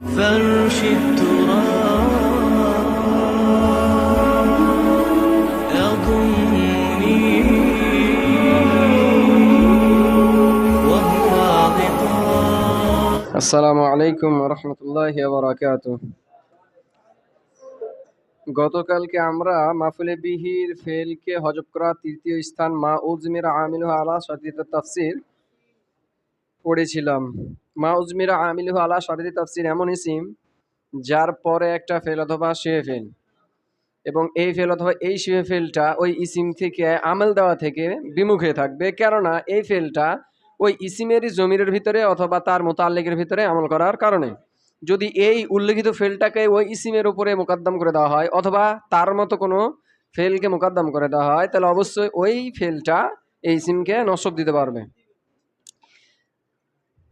فرش التراب يضمني وهو عقاب আসসালামু আলাইকুম রহমতুল্লাহ বরাকাত গতকালকে আমরা মাফুলে বিহির ফেলকে হজব করা তৃতীয় স্থান মা উজমির আমিল আলা সতীত তাফসির পড়েছিলাম। মা উজমির আমিল আলা সতীত তাফসির এমন ইসিম, যার পরে একটা ফেল অথবা ফেল। এবং এই ফেল অথবা এই ফেলটা ওই ইসিম থেকে আমল দেওয়া থেকে বিমুখে থাকবে। কেননা এই ফেলটা ওই ইসিমেরই জমিরের ভিতরে অথবা তার মোতাল্লিকের ভিতরে আমল করার কারণে। যদি এই উল্লেখিত ফেলটাকে ওই ইসিমের উপরে মোকাদ্দম করে দেওয়া হয় অথবা তার মতো কোনো ফেলকে মোকাদ্দম করে দেওয়া হয়, তাহলে অবশ্যই ওই ফেলটা এই ইসিমকে নসব দিতে পারবে।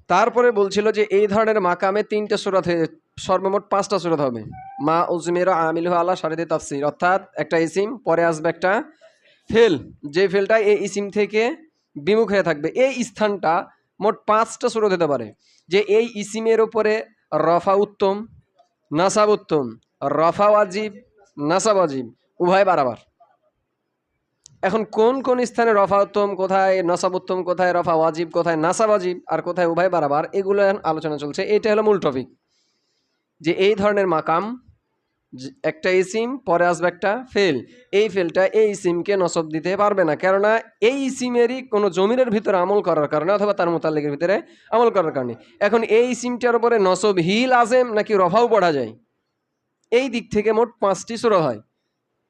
তারপরে বলছিল যে এই ধরনের মাকামে তিনটা সুরত হয়ে সর্বমোট পাঁচটা সুরত হবে। মা উজমির আমিল আল্লাহ সারিদি তাফসির। অর্থাৎ একটা ইসিম, পরে আসবে একটা ফেল। যে ফেলটা এই ইসিম থেকে বিমুখ হয়ে থাকবে। এই স্থানটা মোট পাঁচটা সুরত হতে পারে। যে এই ইসিমের ওপরে রফা উত্তম, নাসাব উত্তম, রফা ওয়াজিব, নাসাব ওয়াজিব, উভয় বারাবার। এখন কোন কোন স্থানে রফা উত্তম, কোথায় নাসাব উত্তম, কোথায় রফা ওয়াজিব, কোথায় নাসাব ওয়াজিব, আর কোথায় উভয় বারাবার, এগুলো আলোচনা চলছে। এটা হলো মূল টপিক যে এই ধরনের মাকাম একটা ইসিম, পরে আসবে একটা ফেল। এই ফেলটা এই ইসিমকে নসব দিতে পারবে না, কেননা এই ইসিমেরই কোনো জমিনের ভিতরে আমল করার কারণে অথবা তার মোতাল্লিকের ভিতরে আমল করার কারণে। এখন এই ইসিমটার উপরে নসব হিল আজেম নাকি রফাও পড়া যায়? এই দিক থেকে মোট পাঁচটি সুর হয়।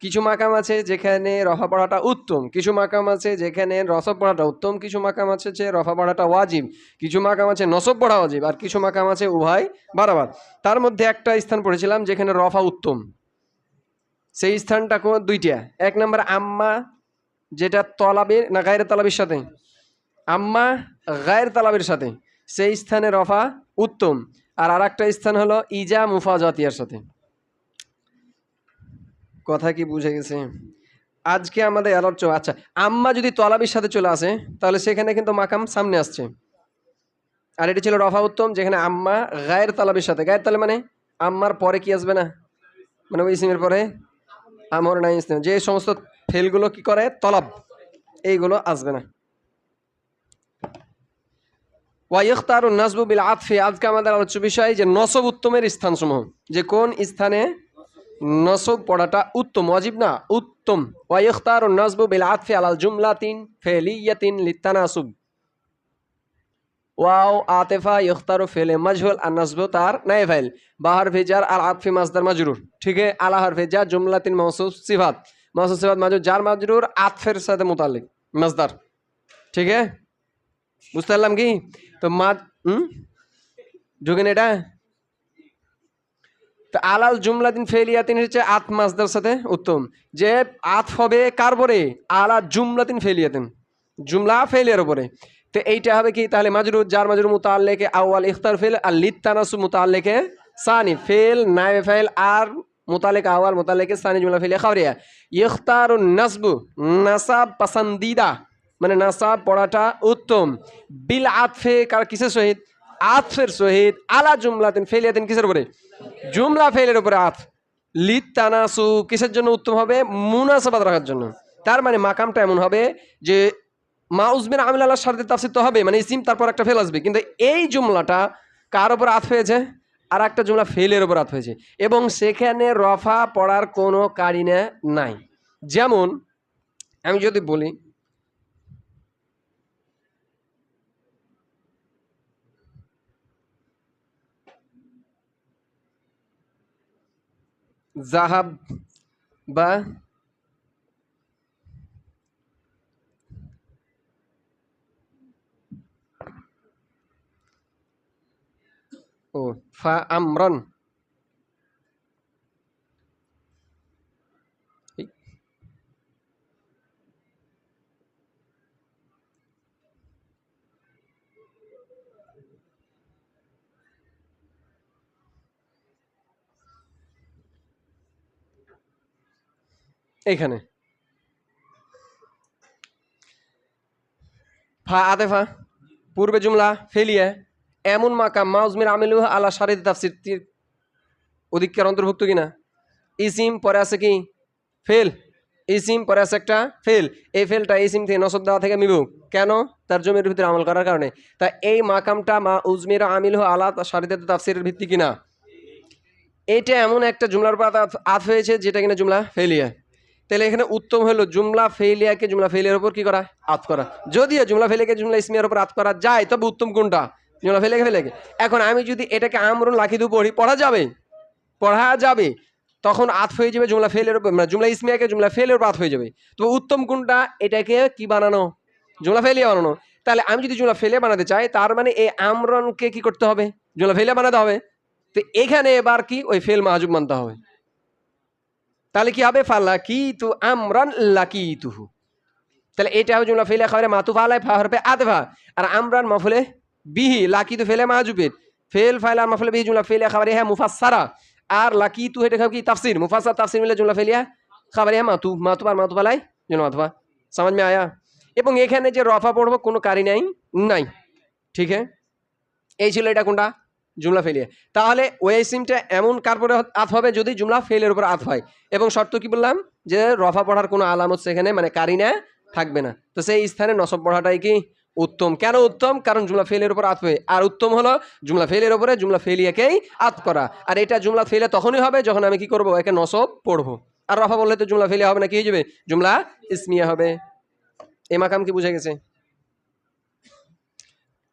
কিছু মাকাম আছে যেখানে রফা পড়াটা উত্তম, কিছু মাকাম আছে যেখানে রসব পড়াটা উত্তম, কিছু মাকাম আছে যে রফা পড়াটা ওয়াজিব, কিছু মাকাম আছে নসব পড়া ওয়াজিব, আর কিছু মাকাম আছে উভয় বারাবার তার মধ্যে একটা স্থান পড়েছিলাম যেখানে রফা উত্তম। সেই স্থানটা কোন দুইটা। এক নম্বর আম্মা যেটা তলাবের না, গায়ের তলাবের সাথে। আম্মা গায়ের তালাবের সাথে। সেই স্থানে রফা উত্তম। আর আর একটা স্থান হলো ইজা মুফাজাতিয়ার সাথে। কথা কি বুঝে গেছে? আজকে আমাদের আলোচ্য আচ্ছা আম্মা যদি তলাবির সাথে চলে আসে, তাহলে সেখানে কিন্তু মাকাম সামনে আসছে। আর এটি ছিল রফা উত্তম, যেখানে আম্মা গায়ের তালাবির সাথে গায়ের তালে মানে আম্মার পরে কি আসবে না? মানে ওই ইসিমের পরে আমর নাই ইসলাম যে সমস্ত ফেলগুলো কি করে? তলব। এইগুলো আসবে না। ওয়াইখতার নাজবু বিল আতফি। আজকে আমাদের আলোচ্য বিষয় যে নসব উত্তমের স্থানসমূহ। যে কোন স্থানে নসব পড়াটা উত্তম ওয়াজিব না, উত্তম। ওয়াইখতার নাজবু বিল আতফে আলাল জুমলাতিন ফেলিয়াতিন লিতানাসুব ওয়াও, আতেফা, ইখতারু ফেলে মজহুল আর নাসবু তার নাই ফাইল বাহার ভেজার আর আতফি মাসদার মাজরুর। ঠিক है আলা হার ভেজা জুমলাতিন মৌসুফ সিফাত। মৌসুফ সিফাত মাজুর, যার মাজরুর আতফের সাথে মুতাল্লিক মাসদার। ঠিক है বুঝতে পারলাম কি? তো মা হুম? ঢুকেন এটা? তো আলাল জুমলাতিন ফেলিয়াতিন হচ্ছে আত মাসদার সাথে উত্তম। যে আত হবে কার পরে আলা জুমলাতিন ফেলিয়াতিন। জুমলা ফেলিয়ার উপরে। তো এইটা হবে কি? তাহলে মাজরু যার মাজরু মুতাল্লেকে আউয়াল ইখতার ফেল, আর লিত্তানাসু মুতাল্লেকে সানি ফেল, নাইবে ফেল, আর মুতালেক আওয়াল মুতালেকে সানি জুমলা ফেলিয়া খাবরিয়া ইখতার নাসবু, নাসাব পাসান্দিদা মানে নাসাব পড়াটা উত্তম। বিল আতফে, কার কিসের সহিত? আতফের সহিত আলা জুমলাতিন ফেলিয়াতিন কিসের উপরে? জুমলা ফেলের উপরে আত লিত তানাসু কিসের জন্য উত্তম হবে? মুনাসাবাদ রাখার জন্য। তার মানে মাকামটা এমন হবে যে মা উজমিন আমিল আল্লাহ সাথে তাফসির তো হবে মানে ইসিম তারপর একটা ফেল আসবে। কিন্তু এই জুমলাটা কার ওপর আত হয়েছে? আর একটা জুমলা ফেলের ওপর আত হয়েছে। এবং সেখানে রফা পড়ার কোনো কারিনা নাই। যেমন, আমি যদি বলি জাহাব বা ও ফা আমরন ফা আতেফা পূর্বে জুমলা ফেলিয়া এমন মাকাম মাউজমির আমিলু আলা শারিদ তাফসির অধিকার অন্তর্ভুক্ত কিনা? ইসিম, পরে আছে কি? ফেল। ইসিম, পরে আছে একটা ফেল। এই ফেলটা ইসিম থেকে নসব দেওয়া থেকে মিলু কেন? তার জমির ভিতরে আমল করার কারণে। তা এই মাকামটা মা উজমির আমিল আলা শারিদ তাফসিরের ভিত্তি কিনা? এটা এমন একটা জুমলার আত- আত হয়েছে যেটা কিনা জুমলা ফেলিয়া। তাহলে এখানে উত্তম হলো জুমলা ফেলিয়াকে জুমলা ফেলিয়ার উপর কি করা? আত করা। যদিও জুমলা ফেলিয়াকে জুমলা ইসমিয়ার উপর আত করা যায়, তবে উত্তম কোনটা? জুমলা ফেলিয়াকে ফেলিয়াকে এখন আমি যদি এটাকে আমরুন লাখিদু পড়ি, পড়া যাবে? পড়া যাবে। তখন আত হয়ে যাবে জুমলা ফেলের উপর মানে জুমলা ইসমিয়াকে, জুমলা ফেলের উপর আত হয়ে যাবে। তো উত্তম কোনটা? এটাকে কি বানানো? জুমলা ফেলিয়া বানানো। তাহলে আমি যদি জুমলা ফেলে বানাতে চাই, তার মানে এই আমরনকে কি করতে হবে? জুমলা ফেলিয়া বানাতে হবে। তো এখানে এবার কি? ওই ফেল মাহাজুব মানতে হবে। তাহলে কি হবে? ফাল্লা কি তু আমরান লাকি তুহু তাহলে এটা হবে জুমলা ফেলে খাবারে মাতুফা আলাই ফা হরফে আতফা আর আমরান মফলে বিহি লাকি তু ফেলে মাহাজুবের ফেল ফাইল আর মফলে বিহি জুমলা ফেলে খাবারে হ্যাঁ মুফাসারা আর লাকি তু এটা খাবে কি? তাফসির। মুফাসার তাফসির মিলে জুমলা ফেলিয়া খাবারে হ্যাঁ মাতু মাতুফা আর মাতুফা লাই জুমলা মাতুফা সমাজ মে আয়া। এবং এখানে যে রফা পড়ব, কোনো কারি নাই নাই। ঠিক হ্যাঁ এই ছিল এটা কোনটা? জুমলা ফেলিয়ে তাহলে ওই সিমটা এমন কারপরে আত হবে যদি জুমলা ফেলের উপর আত হয়? এবং শর্ত কি বললাম? যে রফা পড়ার কোনো আলামত সেখানে মানে কারিনা থাকবে না। তো সেই স্থানে নসব পড়াটাই কি উত্তম। কেন উত্তম? কারণ জুমলা ফেলের উপর আত হয়ে। আর উত্তম হলো জুমলা ফেলের উপরে জুমলা ফেলিয়াকেই আত করা। আর এটা জুমলা ফেলে তখনই হবে যখন আমি কি করব? একে নসব পড়ব। আর রফা বললে তো জুমলা ফেলিয়া হবে না, কি হয়ে যাবে? জুমলা ইসমিয়া হবে। এ মাকাম কি বুঝে গেছে?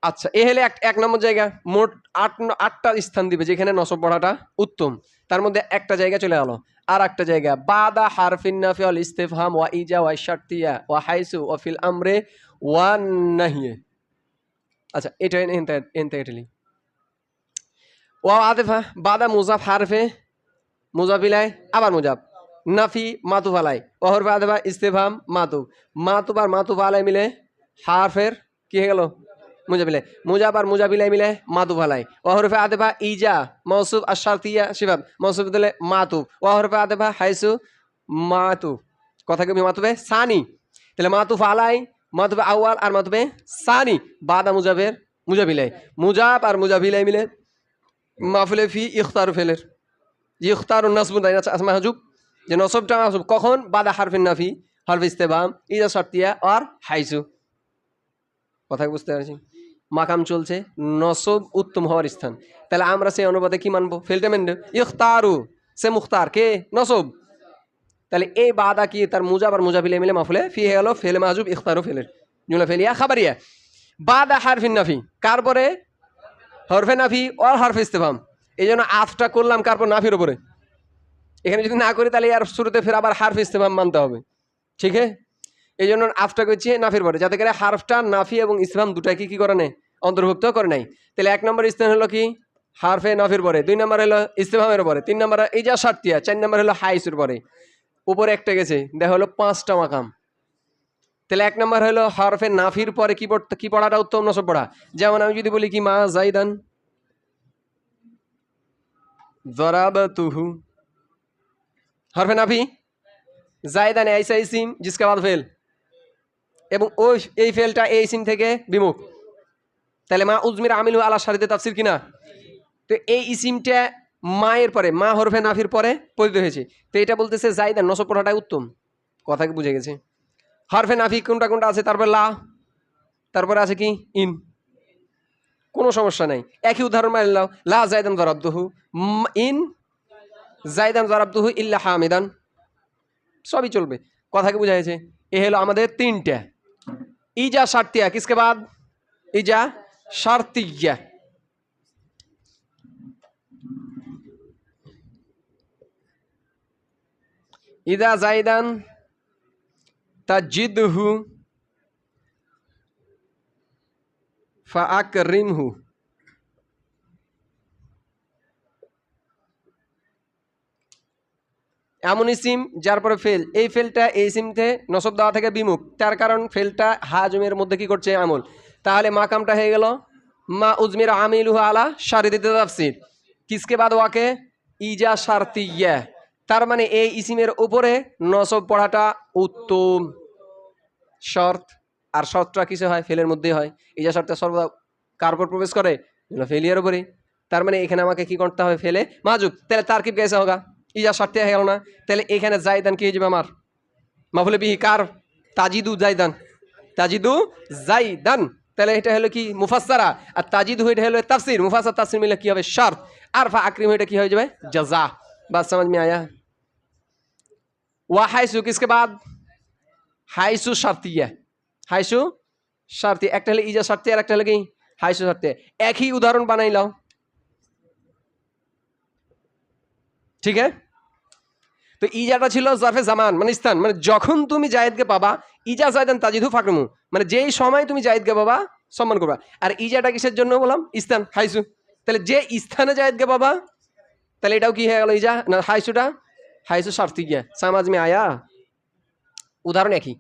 আচ্ছা এ হলে এক নম্বর জায়গা। মোট আট, আটটা স্থান দিবে, যেখানে নসব পড়াটা উত্তম। তার মধ্যে একটা জায়গা চলে গেল আর একটা জায়গা, বাদা হারফিন নাফি অল ইস্তেফহাম ওয়া ইজা ওয়া শার্তিয়া ওয়া হাইসু ওয়া ফিল আমরে ওয়া নাহিয়ে। আচ্ছা এটা এটালি ওয়া আতেফা, বাদা মুজাফ হারফে মুজাফিলাই আবার মুজাফ। নাফি, মাতুফ আলাই। ওহরফে আদেফা ইস্তেফাম মাতুফ। মাতুফ আর মাতুফ আলাই মিলে হারফের কি হয়ে গেল? মুজাবিলে। মুজাব আর মুজাবিলাই মিলে মাতুফ আলাই ওহরফে আদেফা ইজা মৌসুফ আর আশারতিয়া শিবাব মৌসুফ দিলে মাতুফ। ওহরফে আদেফা হাইসু মাতুফ। কথা কি মাতুবে সানি। তাহলে মাতুফ আলাই মাতুবে আউয়াল আর মাতুবে সানি। বাদা মুজাবের মুজাবিলাই মুজাব আর মুজাবিলাই মিলে মাফুলে ফি ইখতারু ফেলের। ইখতারু নাসবু তাই না? আসমা হাজুব যে নসবটা মাসুব কখন? বাদা হারফিন নাফি। হরফ ইস্তেবাম, ইজা শর্তিয়া আর হাইসু। কথা বুঝতে পারছি? মাকাম চলছে, নসব উত্তম হওয়ার স্থান। তাহলে আমরা সেই অনুপাতে কি মানবো? ফেলতে মানবো ইখতারু, সে মুখতার, কে? নসব। তাহলে এই বাদা কি? তার মুজাব আর মুজাবিলে মিলে মাফুলে ফি হয়ে গেল, ফেলে মাহজুব ইখতারু, ফেলের। জুমলা ফেলিয়া, খাবারিয়া। বাদা হারফিন নাফি। কার পরে? হরফে নাফি অর হরফে ইস্তেফাম। এই জন্য আফটা করলাম কারপর নাফির ওপরে এখানে যদি না করি, তাহলে আর শুরুতে ফের আবার হারফ ইস্তেফাম মানতে হবে। ঠিক আছে এই জন্য আফটা করছি নাফির পরে যাতে করে হারফটা নাফি এবং ইসলাম দুটাকে কি করে নেয় অন্তর্ভুক্ত করে নাই তাহলে এক নম্বর স্থান হলো কি হারফে নাফির পরে দুই নম্বর হলো ইস্তেফামের পরে তিন নম্বর এই যা সারতিয়া চার নম্বর হলো হাইসুর পরে উপরে একটা গেছে দেখা হলো পাঁচটা মাকাম তাহলে এক নম্বর হলো হরফে নাফির পরে কি পড়তে কি পড়াটা উত্তম নসব পড়া যেমন আমি যদি বলি কি মা জাইদান জরাবতুহু হরফে নাফি জায়দান ऐसा इसिम जिसके बाद फेल এবং ওই, এই ফেলটা এই সিম থেকে বিমুখ। তাহলে মা উজমির আমিল আলা সারিতে তাফসির কিনা? তো এই ইসিমটা মায়ের পরে, মা হরফে নাফির পরে পরিত হয়েছে। তো এটা বলতেছে জায়দান নসব পড়াটাই উত্তম? কথা কি বুঝে গেছে। হরফে নাফি কোনটা কোনটা আছে? তারপর লা। তারপরে আছে কি? ইন। কোনো সমস্যা নাই। একই উদাহরণ মানি লাও লা জায়দান জরাবদুহু ইন। জায়দান জরাবদুহু ইল্লা হামিদান। সবই চলবে। কথা কি বোঝা গেছে। এ হলো আমাদের তিনটা। ইজা শার্তিয়া কিসকে বাদ? ইজা শার্তিয়া ইদা জাইদান তাজিদহু ফাআকরিমহু। এমন ইসিম যার পরে ফেল এই ফেলটা এই সিমতে নসব দেওয়া থেকে বিমুখ। তার কারণ ফেলটা হাজমের মধ্যে কি করছে আমল। তাহলে মাকামটা হয়ে গেল, মা উজমির আমিলুহ আলা শারিদিতে তাফসির। কিসকে বাদ ওয়াকে? ইজা শারতিয়া তার মানে এই ইসিমের উপরে নসব পড়াটা উত্তম। শর্ত। আর শর্তটা কিসে হয়? ফেলের মধ্যে হয়। ইজা শর্তটা সর্বদা কার উপর প্রবেশ করে? ফেলিয়ার উপরে তার মানে এখানে আমাকে কি করতে হবে? ফেলে মাজুব তাহলে তার কি কেসে হোগা ইজা সারতে গেল না, তাহলে এখানে জায়দান কি হয়ে যাবে আমার? মাহুলে বিহি কার? তাজিদু জায়দান। তাজিদু জাইদান তাহলে এটা হলো কি? মুফাসারা আর তাজিদু এটা হলো তাফসির। মুফাসার তাফসির মিলে কি হবে? শর্ত। আর ফা আক্রিম এটা কি হয়ে যাবে? জজা বা সমাজ মে আয়া। ওয়া হাইসু কিসকে বাদ? হাইসু শার্তিয়া। হাইসু শার্তি একটা হলে ইজা শার্তি আর একটা হলে কি? হাইসু শার্তি একই উদাহরণ বানাইলাম। ঠিক আছে? তো ইজাটা ছিল জাফে জামান মানে স্থান মানে যখন তুমি জায়েদকে পাবা, ইজা জায়দান তাজিদু ফাকরমু মানে যেই সময় তুমি জায়েদকে পাবা, সম্মান করবা। আর ইজাটা কিসের জন্য বললাম? স্থান হাইসু। তাহলে যে স্থানে জায়েদকে পাবা, তাহলে এটাও কি হয়ে গেল ইজা? না, হাইসুটা? হাইসু শর্তি গিয়া, সমাজ মে আয়া। উদাহরণ একই।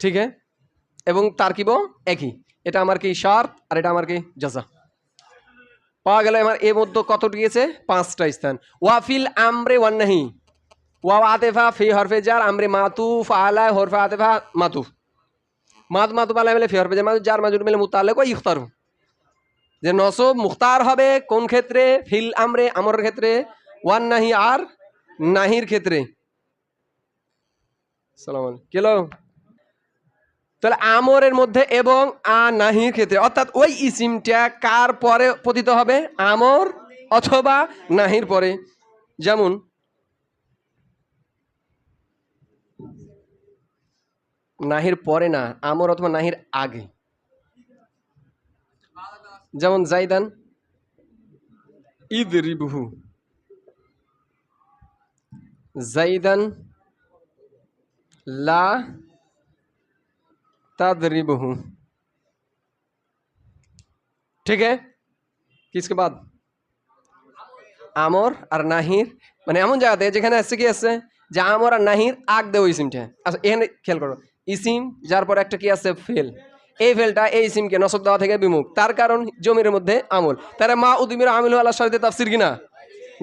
ঠিক আছে? এবং তারকিবও একই। এটা আমার কি শর্ত, আর এটা আমার কি জাজা পাওয়া গেল আমার এর মধ্যে কত গিয়েছে পাঁচটা স্থান। ওয়াফিল আমরে ওয়ান্নাহি ওয়া আতেফা ফি হরফে জার, আমরে মাতুফ আলায় হরফে আতেফা মাতুফ। মাত মাতুফ আলায় মিলে ফি হরফে জার, মাতুফ জার, মাজুর মিলে মুতালেক ওয়া ইখতারু। যে নসব মুখতার হবে কোন ক্ষেত্রে? ফিল আমরে, আমরের ক্ষেত্রে। ওয়ান নাহি আর নাহির ক্ষেত্রে। সালাম কেলো তাহলে আমরের মধ্যে এবং আ নাহির ক্ষেত্রে, অর্থাৎ ওই ইসিমটা কার পরে পতিত হবে? আমর অথবা নাহির পরে। যেমন, নাহির পরে না, আমর অথবা নাহির আগে। যেমন জাইদান ঈদ রিবহু জাইদান, লা तदरिबहू ठीक है किसके बाद আমর আর নাহির মানে এমন জায়গাতে যেখানে আসছে কি আসছে যে আমর আর নাহির আগ দেও ইসিমটা আচ্ছা এখানে খেয়াল করো ইসিম যার পর একটা কি আছে ফেল এই ফেলটা এই ইসিমকে নসব দেওয়া থেকে বিমুখ তার কারণ জমির মধ্যে আমল তারা মা উদিমির আমিল আল্লাহ সাথে তাফসির কিনা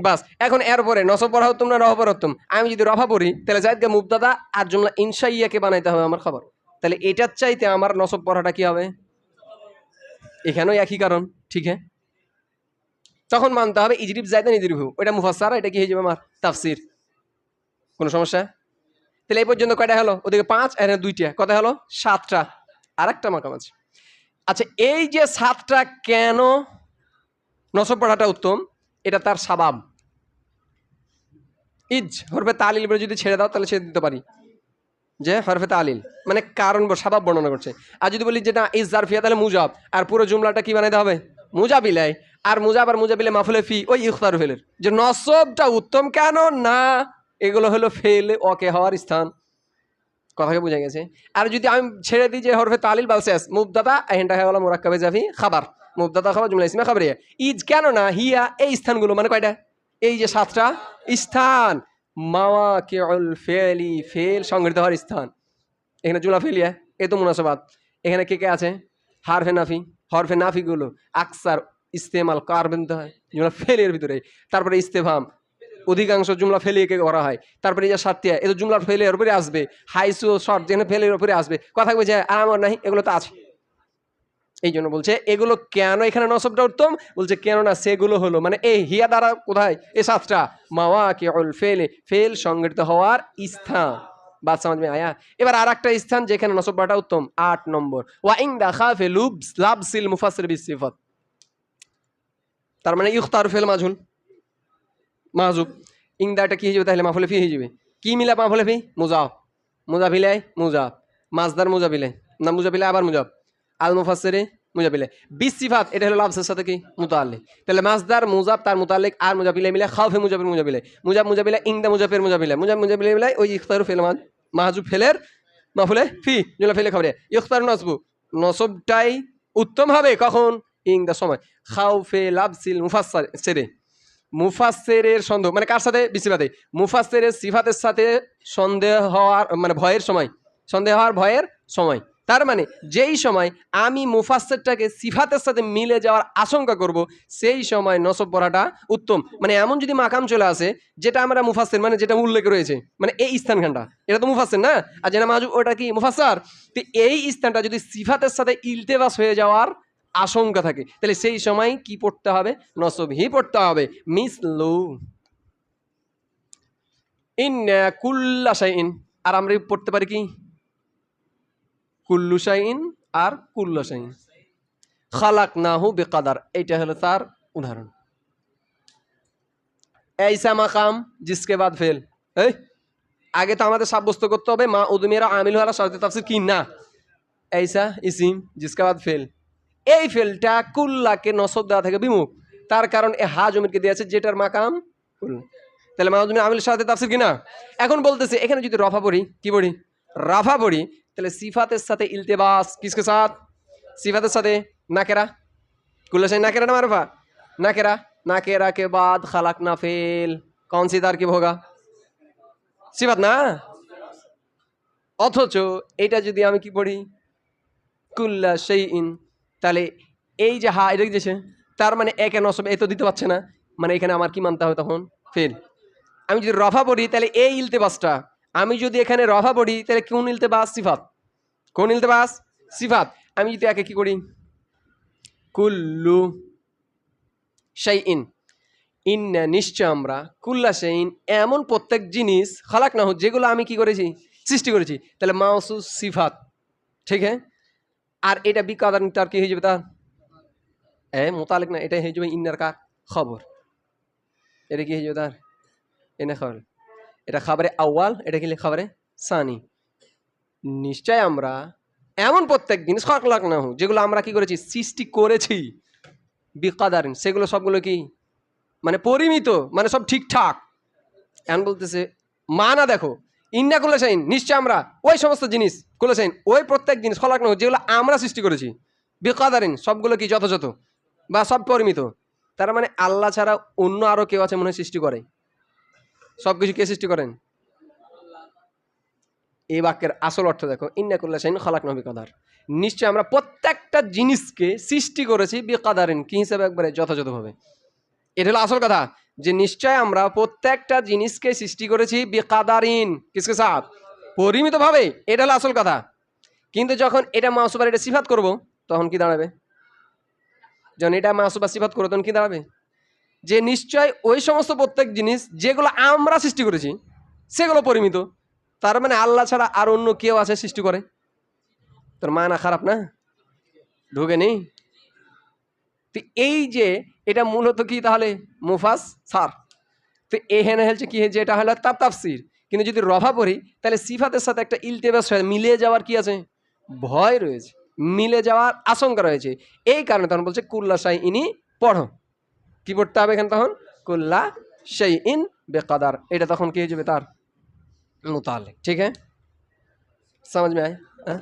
বাস এখন এরপরে নসব পড়া হতুম না রফা পড়তুম আমি যদি রফা পড়ি তাহলে জায়দকে মুবদাদা আর জুমলা ইনশাইয়াকে বানাইতে হবে আমার খবর তাহলে এটার চাইতে আমার নসব পড়াটা কি হবে? এখানেও একই কারণ, ঠিক হ্যাঁ তখন মানতে হবে ইজরিব জায়দান ইজরিবহু ওটা মুফাসার এটা কি হয়ে যাবে আমার? তাফসির। কোনো সমস্যা? তাহলে এই পর্যন্ত কয়টা হলো? ওদিকে পাঁচ আর দুইটা। কত হলো? সাতটা। আর একটা মাকাম আছে। আচ্ছা এই যে সাতটা কেন নসব পড়াটা উত্তম? এটা তার স্বভাব। ইজ হরবে তালিল যদি ছেড়ে দাও, তাহলে ছেড়ে দিতে পারি। যে হরফে তালিল মানে কারণ ব- স্বভাব বর্ণনা করছে। আর যদি বলি যেটা ইজ জারফিয়া তাহলে মুজাব, আর পুরো জুমলাটা কি বানাইতে হবে? মুজাবিলাই আর মুজাব আর মুজাবিলে মাফুলে ফি, ওই ইখতার ফেলের। যে নসবটা উত্তম কেন? না, এগুলো হলো ফেল, ওকে হওয়ার স্থান। কথাকে বোঝা গেছে। আর যদি আমি ছেড়ে দিই যে হরফে তালিল বালসেস মুবদাদা এহেনটা হয়ে গেল মোরাক্কাবে জাফি, খাবার। মুবদাদা খাবার, জুমলা ইসমে খাবার ইজ কেন না, হিয়া, এই স্থানগুলো মানে কয়টা? এই যে সাতটা স্থান। মাওয়া কে ফেলি ফেল সংগঠিত হওয়ার স্থান। এখানে জুলা ফেলিয়া এ তো মুনাসবাদ এখানে কে কে আছে? হারফে নাফি, হরফে নাফিগুলো আকসার ইস্তেমাল কার বিনতে হয়? জুমলা ফেলের ভিতরে তারপরে ইস্তেফাম, অধিকাংশ জুমলা ফেলিয়ে করা হয়। তারপরে যে সারতিয়া এ তো জুমলা ফেলের উপরে আসবে। হাইসু শর্ট যেখানে ফেলের উপরে আসবে। কথা বলছে আর আমার নাই, এগুলো তো আছে। এই জন্য বলছে, এগুলো কেন এখানে নসবটা উত্তম? বলছে কেন না সেগুলো হলো মানে এই হিয়া দ্বারা কোথায়? এ সাতটা। মাওয়া কে অল ফেলে ফেল সংগঠিত হওয়ার স্থান। বাদ আয়া। এবার স্থান যেখানে উত্তম, আট নম্বর। ওয়া ইং দেখা ফে লুবস, লাবসিল মুফাসির বিসিফত তার মানে ফেল কি তাহলে হয়ে না আবার মুজাব আল মুফাসসিরে মুজাবিলে। বিশ সিফাত এটা হলো লাফজের সাথে কি? মুতাল্লিক তাহলে মাসদার মুজাব, তার মুতাল্লিক আর মুজাবিলে মিলে খাউফে মুজাবির মুজাবিলে। মুজাব, মুজাবিলে ইংদা মুজাফের মুজাবিলে। মুজাব, মুজাবিলে মিলে ওই ইখতারু ফেল মাহাজুব ফেলের মাফুলে ফি জুলা ফেলে খবরে। ইখতার নসবু, নসবটাই উত্তম হবে কখন? ইংদা সময়। খাউফে লাভসিল মুফাসসার, সেরে। মুফাসসিরের সন্দেহ মানে কার সাথে? বিসিফাতে মুফাসসিরের সিফাতের সাথে সন্দেহ হওয়ার মানে ভয়ের সময়। সন্দেহ হওয়ার ভয়ের সময়। তার মানে যেই সময় আমি মুফাসসিরটাকে সিফাতের সাথে মিলে যাওয়ার আশঙ্কা করব, সেই সময় নসব পড়াটা উত্তম। মানে এমন যদি মাকাম চলে আসে, যেটা আমরা মুফাসসির মানে যেটা উল্লেখ রয়েছে মানে এই স্থানখানটা, এটা তো মুফাসসির না? আর যেটা মাজু ওটা কি মুফাসসার? তো এই স্থানটা যদি সিফাতের সাথে ইলতেবাস হয়ে যাওয়ার আশঙ্কা থাকে, তাহলে সেই সময় কি পড়তে হবে? নসব হি পড়তে হবে। মিস লু ইন কুল্লা শাইন আর আমরা পড়তে পারি কি? কুল্লুসাইন আর কুল্লসাইন খালাক নাহু বেকাদার, এইটা হলো তার উদাহরণ। এইসা মাকাম, জিসকে বাদ ফেল। এই, আগে তো আমাদের সাব্যস্ত করতে হবে, মা উদুমিরা আমিল হারা সরতে তাফসির কি? না। এইসা, ইসিম, জিসকে বাদ ফেল। এই ফেলটা কুল্লাকে নসব দেওয়া থেকে বিমুখ। তার কারণ এ হা জমিনকে দিয়েছে, যেটার মাকাম কাম তাহলে মা উদুমিরা আমিল সাথে তাফসির কি? না। এখন বলতেছে, এখানে যদি রফা পড়ি, কি পড়ি? রাফা পড়ি তাহলে সিফাতের সাথে ইলতেবাস কিসকে সাথ সিফাতের সাথে নাকেরা कुल्ला से नाकेरा ना मारफा नाकेरा नाकेरा के बाद खलक ना फेल कौन सी तारकिब होगा সিফাত না অথচ এটা যদি আমি কি পড়ি কুল্লা সেই ইন তাহলে এই যে হা এটা দিয়েছে তার মানে একে নসব এ তো দিতে পারছে না মানে এখানে আমার কি মানতে হবে তখন ফেল আমি যদি রফা পড়ি তাহলে এই ইলতেবাসটা আমি যদি এখানে রফা পড়ি, তাহলে কেউ কোন ইলতেবাস সিফাত? কোন ইলতেবাস সিফাত? আমি যদি একে কি করি? কুল্লু শাইইন। ইন নিশ্চয় আমরা কুল্লা শাইইন এমন প্রত্যেক জিনিস, খালাক না হোক, যেগুলো আমি কি করেছি? সৃষ্টি করেছি। তাহলে মাউসু সিফাত। ঠিক হ্যাঁ? আর এটা বিকাদার তার কি হয়ে যাবে তার হ্যাঁ মোতালেক না এটা হয়ে যাবে ইন্নার কার খবর। এটা কি হয়ে যাবে তার? এনে খবর। এটা খাবারে আউয়াল, এটা কি খাবারে? সানি। নিশ্চয় আমরা এমন প্রত্যেক জিনিস খরক না যেগুলো আমরা কি করেছি? সৃষ্টি করেছি। বিকাদারিন, সেগুলো সবগুলো কি? মানে পরিমিত মানে সব ঠিকঠাক। এমন বলতেছে, মা না দেখো, ইন্না কুলেসাইন নিশ্চয় আমরা ওই সমস্ত জিনিস কুলেসাইন ওই প্রত্যেক জিনিস খলাক না যেগুলো আমরা সৃষ্টি করেছি। বিকাদারিন, সবগুলো কি যথাযথ? বা সব পরিমিত। তার মানে আল্লাহ ছাড়া অন্য আরও কেউ আছে মনে সৃষ্টি করে। সব কিছু কে সৃষ্টি করেন? এই বাক্যের আসল অর্থ দেখো ইন্নাকুল্লা শাইন খলাক নবী কাদার নিশ্চয় আমরা প্রত্যেকটা জিনিসকে সৃষ্টি করেছি বি বেকাদারিন, কি হিসাবে একবারে? যথাযথভাবে। এটা হলো আসল কথা, যে নিশ্চয় আমরা প্রত্যেকটা জিনিসকে সৃষ্টি করেছি বেকাদারিন। কিসকে সাথ পরিমিতভাবে। এটা হলো আসল কথা। কিন্তু যখন এটা মাসুবার এটা সিফাত করব, তখন কি দাঁড়াবে? যখন এটা মাসুবা সিফাত করব, তখন কি দাঁড়াবে? যে নিশ্চয় ওই সমস্ত প্রত্যেক জিনিস যেগুলো আমরা সৃষ্টি করেছি, সেগুলো পরিমিত। তার মানে আল্লাহ ছাড়া আর অন্য কেউ আছে সৃষ্টি করে? তোর মানা খারাপ না? ঢুকে নেই? তো এই যে এটা মূলত কি তাহলে? মুফাস, সার। তো এখানে হচ্ছে কি যে এটা হলো তার তাফসির। কিন্তু যদি রভা পড়ি, তাহলে সিফাতের সাথে একটা ইলতেবাস মিলে যাওয়ার কি আছে? ভয় রয়েছে। মিলে যাওয়ার আশঙ্কা রয়েছে। এই কারণে তখন বলছে, কুল্লা শাই ইনি পড়ো। কি পড়তে হবে এখানে তখন কুল্লা সেই ইন বেকাদার এটা তখন কি হয়ে যাবে তার मुतालिक ठीक है समझ में आए हाँ?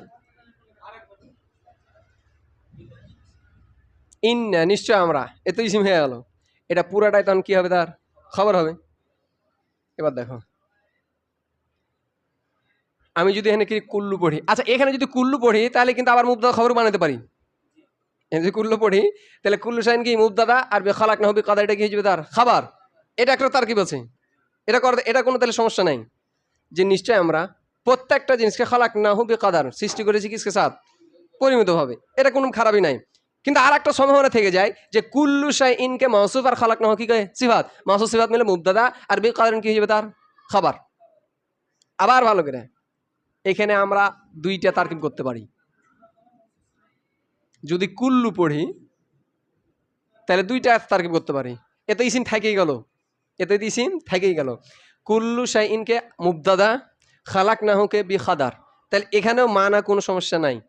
ইন নিশ্চয় আমরা এ তো ইসিম হয়ে গেল এটা পুরাটাই তখন কি হবে তার খবর হবে এবার দেখো আমি যদি এখানে কি কুল্লু পড়ি আচ্ছা এখানে যদি কুল্লু পড়ি তাহলে কিন্তু আবার মুবদাদা খবর বানাতে পারি এখানে যদি কুল্লু পড়ি, তাহলে কুল্লু সাইন কি মুবদাদা আর বেখালাক না হবে কাদা এটা কি হয়ে তার? খাবার। এটা একটা তার কি বলছে? এটা করতে এটা কোনো তাহলে সমস্যা নাই। যে নিশ্চয় আমরা প্রত্যেকটা জিনিসকে খালাক না হবে কাদার সৃষ্টি করেছি কিসকে সাথ পরিমিতভাবে। এটা কোনো খারাপই নাই। কিন্তু আর একটা সম্ভাবনা থেকে যায় যে কুল্লু শাই ইনকে মাসুফ আর খালাক না কি কয়ে? সিফাত। মাসুফ সিফাত মিলে মুবদাদা আর বে কাদার কি হয়ে তার? খাবার। আবার ভালো করে। এখানে আমরা দুইটা তারকিব করতে পারি। যদি কুল্লু পড়ি, তাহলে দুইটা তারকিব করতে পারি। এতে ইসিন থেকেই গেল। এতে ইসিন থেকেই গেল। কুল্লু শাইনকে মুবদাদা খালাক না হোকে বি খাদার তাহলে এখানেও মানা কোনো সমস্যা নাই।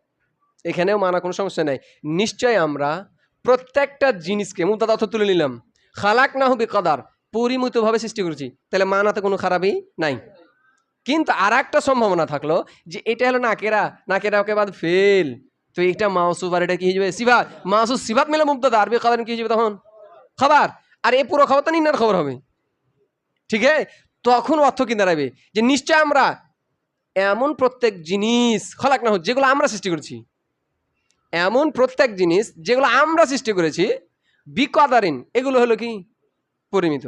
এখানেও মানা কোনো সমস্যা নাই। নিশ্চয় আমরা প্রত্যেকটা জিনিসকে মুবদাদা অর্থ তুলে নিলাম। খালাক না হবে কাদার পরিমিতভাবে সৃষ্টি করেছি। তাহলে মানাতে কোনো খারাপই নাই। কিন্তু আর একটা সম্ভাবনা থাকল যে এটা হলো নাকেরা নাকেরা ওকে বাদ ফেল। তো এটা মাউসুফ আর এটা কি হয়ে যাবে সিবাত মাউসুফ সিবাত মিলে মুবদাদা আরবি কাদার কি হয়ে যাবে তখন? খাবার। আর এ পুরো খবর তো নিন্নার খবর হবে। ঠিক আছে? তখন অর্থ কি দাঁড়াবে? যে নিশ্চয় আমরা এমন প্রত্যেক জিনিস, খলাক না হোক, যেগুলো আমরা সৃষ্টি করেছি, এমন প্রত্যেক জিনিস যেগুলো আমরা সৃষ্টি করেছি, বিকাদারিন, এগুলো হলো কি? পরিমিত।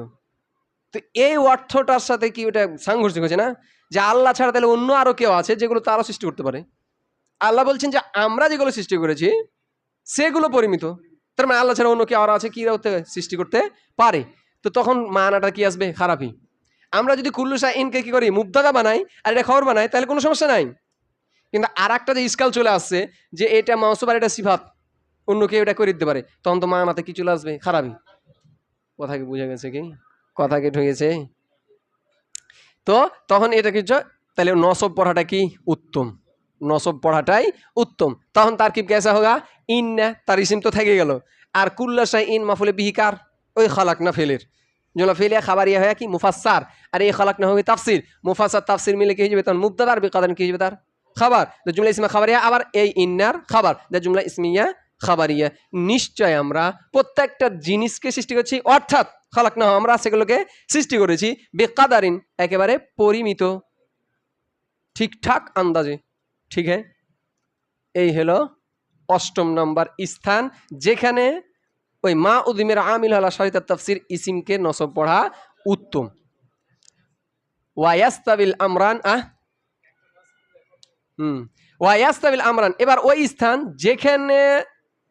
তো এই অর্থটার সাথে কি ওটা সাংঘর্ষিক হচ্ছে না? যে আল্লাহ ছাড়া তাহলে অন্য আরও কেউ আছে যেগুলো তারও সৃষ্টি করতে পারে? আল্লাহ বলছেন যে, আমরা যেগুলো সৃষ্টি করেছি, সেগুলো পরিমিত। তার মানে আল্লাহ ছাড়া অন্য কি আর আছে কি সৃষ্টি করতে পারে? তো তখন মানাটা কি আসবে? খারাপই। আমরা যদি কুল্লুসা ইনকে কি করি? মুবদাদা বানাই আর এটা খবর বানাই, তাহলে কোনো সমস্যা নাই। কিন্তু আর একটা যে স্কাল চলে আসছে, যে এটা মাউসুব আর এটা সিফাত, অন্য কেউ এটা করে দিতে পারে, তখন তো মানাতে কি চলে আসবে? খারাপই। কথা কি বুঝে গেছে কি? কথা কি ঢুকেছে তো তখন এটা কি চ- তাহলে নসব পড়াটা কি? উত্তম। নসব পড়াটাই উত্তম। তখন তার কি কেসা হোগা? ইন না তার ইসিম তো থেকে গেল। আর কুল্লাশাই ইন মাফুলে বিহিকার ওই খালাক না ফেলের। যেন ফেলিয়া খাবার ইয়া হয় কি? মুফাসার আর এই খালাক না হবে তাফসির। মুফাসার তাফসির মিলে কি হয়ে যাবে তখন মুবদাদার বেকাদান কি হয়ে যাবে তার? খাবার। জুমলা ইসমা খাবারিয়া, আবার এই ইন্নার খাবার। দা জুমলা ইসমিয়া খাবারিয়া। নিশ্চয় আমরা প্রত্যেকটা জিনিসকে সৃষ্টি করছি। অর্থাৎ খালাক না আমরা সেগুলোকে সৃষ্টি করেছি। বেকাদারিন, একেবারে পরিমিত, ঠিকঠাক আন্দাজে। ঠিক হ্যাঁ এই হলো অষ্টম নম্বর স্থান, যেখানে ওই মা উদিমের আমিল আলা শরিতার তাফসির ইসিমকে নসব পড়া উত্তম। ওয়াইয়াস্তাবিল আমরান, আহ? হুম। ওয়াইয়াস্তাবিল আমরান, এবার ওই স্থান যেখানে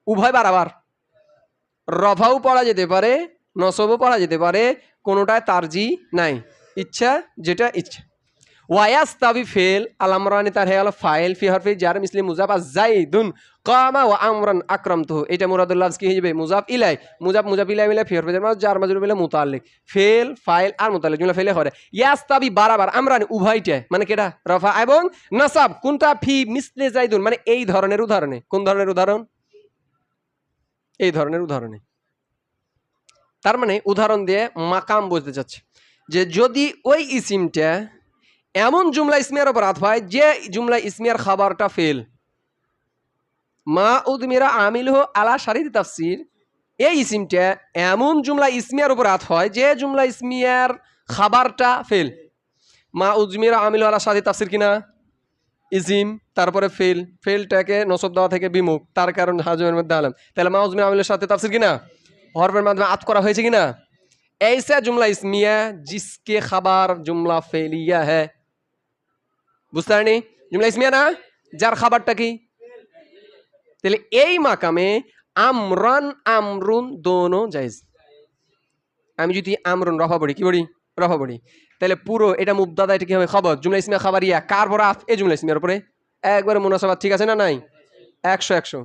উভয় বারাবার রফাও পড়া যেতে পারে, নসবও পড়া যেতে পারে, কোনোটায় তারজি নাই। ইচ্ছা, যেটা ইচ্ছা। ওয়াইয়াস তাবি ফেল আল আমরানি তার হে আল ফাইল ফি হরফি জার মিসলি মুজাব জাইদুন কামা ওয়া আমরান আকরাম তো এটা মুরাদুল্লাহ কি হয়ে যাবে? মুজাব ইলাই। মুজাব মুজাব ইলাই মিলে ফি হরফি জার মাঝ জার মাজরুর মিলে মুতাল্লিক। ফেল, ফাইল আর মুতাল্লিক জুমলা ফেলে হরে। ইয়াস তাবি বারাবার, আমরানি উভয়টা মানে কেটা? রফা এবং নাসাব। কোনটা? ফি মিসলে জাইদুন মানে এই ধরনের উদাহরণে। কোন ধরনের উদাহরণ? এই ধরনের উদাহরণে। তার মানে উদাহরণ দিয়ে মাকাম বুঝতে চাচ্ছে। যে যদি ওই ইসিমটা এমন জুমলা ইসমিয়ার ওপর হাত হয় যে জুমলা ইসমিয়ার খাবারটা ফেল মা উদমিরা আমিল হো আলা শারিদ তাফসির এই ইসিমটা এমন জুমলা ইসমিয়ার উপর হাত হয় যে জুমলা ইসমিয়ার খাবারটা ফেল মা উজমিরা আমিল হো আলা শারিদ তাফসির কিনা ইজিম তারপরে ফেল ফেলটাকে নসব দেওয়া থেকে বিমুখ তার কারণ হাজমের মধ্যে আলাম তাহলে মা উজমির আমিলের সাথে তাফসির কিনা হরফের মাধ্যমে আত করা হয়েছে কিনা ऐसा जुमला इसमिया जिसके खबर जुमला फेलिया है বুঝতে পারেনি? জুমলা ইসমিয়া না? যার খাবারটা কি? তাহলে এই মাকামে আমরান আমরুন দোনো জায়েজ। আমি যদি আমরুন রফা পড়ি, কি বলি রফা পড়ি। তাহলে পুরো এটা মুবদাদা এটা কি হবে? খবর। জুমলা ইসমিয়া খাবার ইয়া, কার পর আফ এ জুমলা ইসমিয়ার পরে একবারে মোনাসাবাদ ঠিক আছে না নাই? একশো একশো।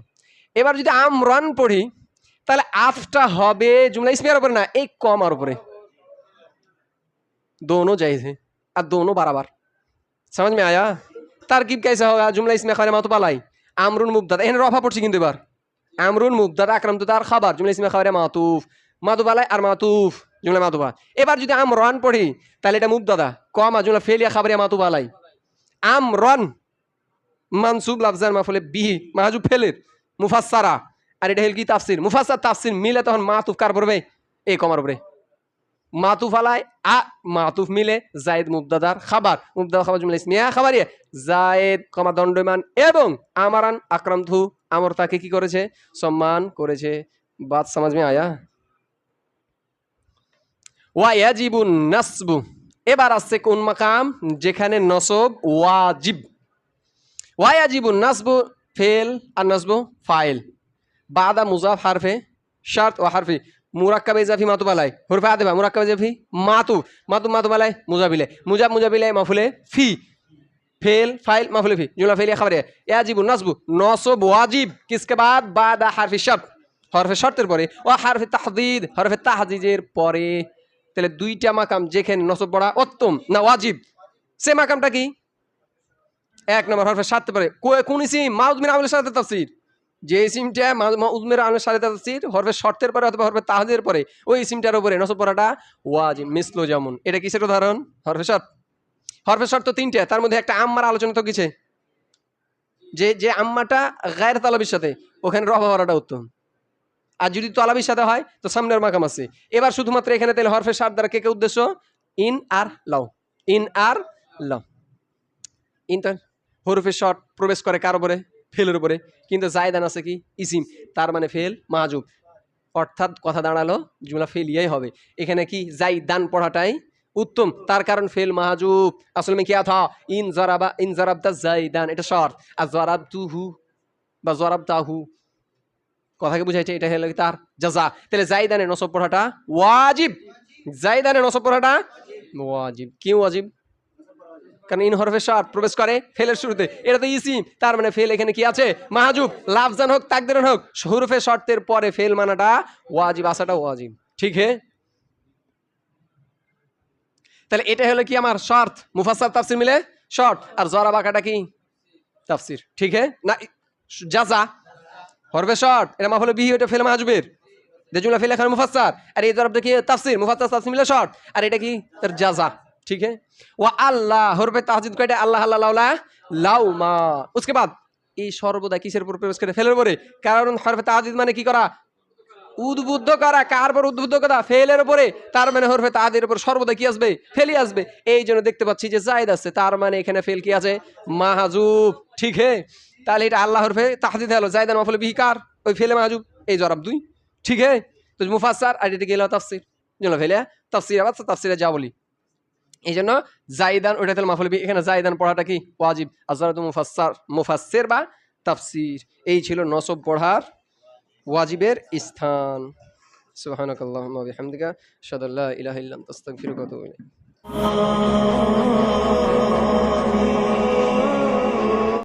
এবার যদি আমরান পড়ি, তাহলে আফটা হবে জুমলা ইসমিয়ার উপরে না, এই কমার উপরে। দোনো জায়েজ হ্যাঁ আর দোনো বারাবার। समझ में आया तरकीब कैसा होगा जुमला इसमें खैर मातुब अलाई আমরুন মুবদাদ এখানে রফা পড়ছি কিন্তু এবার আমরুন মুবদাদ আকরাম তো তার খাবার জুমলা ইসমে খাবারে মাতুফ মাতুব আলাই আর মাতুফ জুমলা মাতুবা এবার যদি আমরান পড়ি তাহলে এটা মুবদাদা কমা জুমলা ফেলিয়া খাবারে মাতুব আলাই আমরন মানসুব লাফজান মাফলে বিহি মাহাজুব ফেলের মুফাসারা আর এটা হেল কি তাফসির মুফাসার তাফসির মিলে তখন মাতুফ কার পড়বে এই কমার উপরে মাতুফ আলাই, আ, মাতুফ মিলে জায়েদ মুবদাদার খাবার। মুবদাদার খাবার জুমলা ইসমিয়া খাবারিয়া, জায়েদ, কমা দণ্ডমান এবং আমারান আকরাম আমর তাকে কি করেছে? সম্মান করেছে। বাত সমাজ মে আয়া ওয়াজিবুন নাসবু। এবার আসছে কোন মাকাম? যেখানে নসব ওয়াজিব। ওয়াজিবুন নাসবু, ফেল আর নসবু ফাইল। বাদা মুজাফ হারফে, শার্ত ও হারফি। মুরাক্কাব ইজাফি মাতু বালাই হুরফে আদেবা মুরাক্কাব ইজাফি মাতু মাতু মাতু বালাই মুজাবিলে মুজাব মুজাবিলে মাফুলে ফি फेल फाइल मफुल फी जुमला फेलिया खबर है याजिब नसबु नसब वाजिब किसके बाद बाद হারফি শর্ত হরফে শর্তের পরে ও হারফে তাহদিদ হরফে তাহদিজের পরে তাহলে দুইটা মাকাম যেখানে নসব পড়া উত্তম না ওয়াজিব সে মাকামটা কি এক নম্বর হরফে সাথে পরে কো- কোন ইসিম মাউজমির আমলের সাথে তাফসির যে ইসিমটা মাউজমির আমলের সাথে তাফসির হরফে শর্তের পরে অথবা হরফে তাহাদের পরে, ওই ইসিমটার উপরে নসব পড়াটা ওয়াজিব, মিসলো যেমন। এটা কিসের উদাহরণ? হরফে শর্ত। হরফে শর্ত তিনটে, তার মধ্যে একটা আম্মার আলোচনা তো কিছে যে যে আম্মাটা গায়ের তালাবির সাথে, ওখানে রফা ভরাটা উত্তম। আর যদি তলাবির সাথে হয়, তো সামনের মাকাম আছে। এবার শুধুমাত্র এখানে তাহলে হরফে সার দ্বারা কে কে উদ্দেশ্য? ইন আর লাও। ইন আর লাও। ইন তো হরফে শর্ট প্রবেশ করে কার উপরে? ফেলের উপরে। কিন্তু জায়দান আছে কি? ইসিম। তার মানে ফেল মাহুব অর্থাৎ কথা দাঁড়াল, জুমলা ফেলিয়াই হবে। এখানে কি? জাইদান পড়াটাই উত্তম। তার কারণ ফেল মাহুব আসলে কি কিয়া ইন জরাবা, ইন জরাবদা জাইদান এটা শর্ত। আর জরাব তুহু বা জরাব তাহু কথাকে বুঝাইছে, এটা হলো তার জাজা। তাহলে জাইদানের নসব পড়াটা ওয়াজিব। জাইদানের নসব পড়াটা ওয়াজিব। কি ওয়াজিব? কারণ ইন হরফে শর্ট প্রবেশ করে ফেলের শুরুতে। এটা তো ইসিম তার মানে ফেল এখানে কি আছে? মাহাজুব, লাফজান হোক, তাকদিরান হোক হরফে শর্তের পরে ফেল মানাটা ওয়াজিব, আসাটা ওয়াজিব। ঠিক হে? তাহলে এটা হলো কি আমার শর্ত? মুফাসার তাফসির মিলে? শর্ট আর জরা বাঁকাটা কি? তাফসির। ঠিক হে? না, জাজা। হরফে শর্ট এটা মাফলে বিহি ওটা ফেল মাহাজুবের। যে জুমলা ফেল এখানে মুফাসার আর এই জরাবটা কি তাফসির। মুফাসার তাফসির মিলে শর্ট আর এটা কি? তার জাজা। ठीक है वो আল্লাহ হরফে তাহজিদ কয়টা আল্লাহ আল্লাহ লাউলা লাউ মা उसके बाद এই সর্বদা কিসের উপর প্রবেশ করে ফেলের উপরে কারণ হরফে তাহজিদ মানে কি করা উদ্বুদ্ধ করা কার পর উদ্বুদ্ধ করা ফেলের উপরে তার মানে হরফে তাদের উপর সর্বদা কি আসবে ফেলি আসবে এই জন্য দেখতে পাচ্ছি যে জায়দ আছে তার মানে এখানে ফেল কি আছে মাহাজুব ঠিক হে তাহলে এটা আল্লাহ হরফে তাহদিদ হলো জায়দান মাফলে বিহিকার ওই ফেলে মাহাজুব এই জরাব দুই ঠিক হে তো মুফাসার আর এটা গেল তাফসির জন্য ফেলে তাফসির আবার তাফসিরে যা বলি এই জন্য জাইদান ওটা তাহলে মাফুল বিহি। এখানে জাইদান পড়াটা কি? ওয়াজিব। আজরাত মুফাসার মুফাসের বা তাফসির। এই ছিল নসব পড়ার ওয়াজিবের স্থান। সুবহানাকাল্লাহুম্মা ওয়া বিহামদিকা আশহাদু আল্লা ইলাহা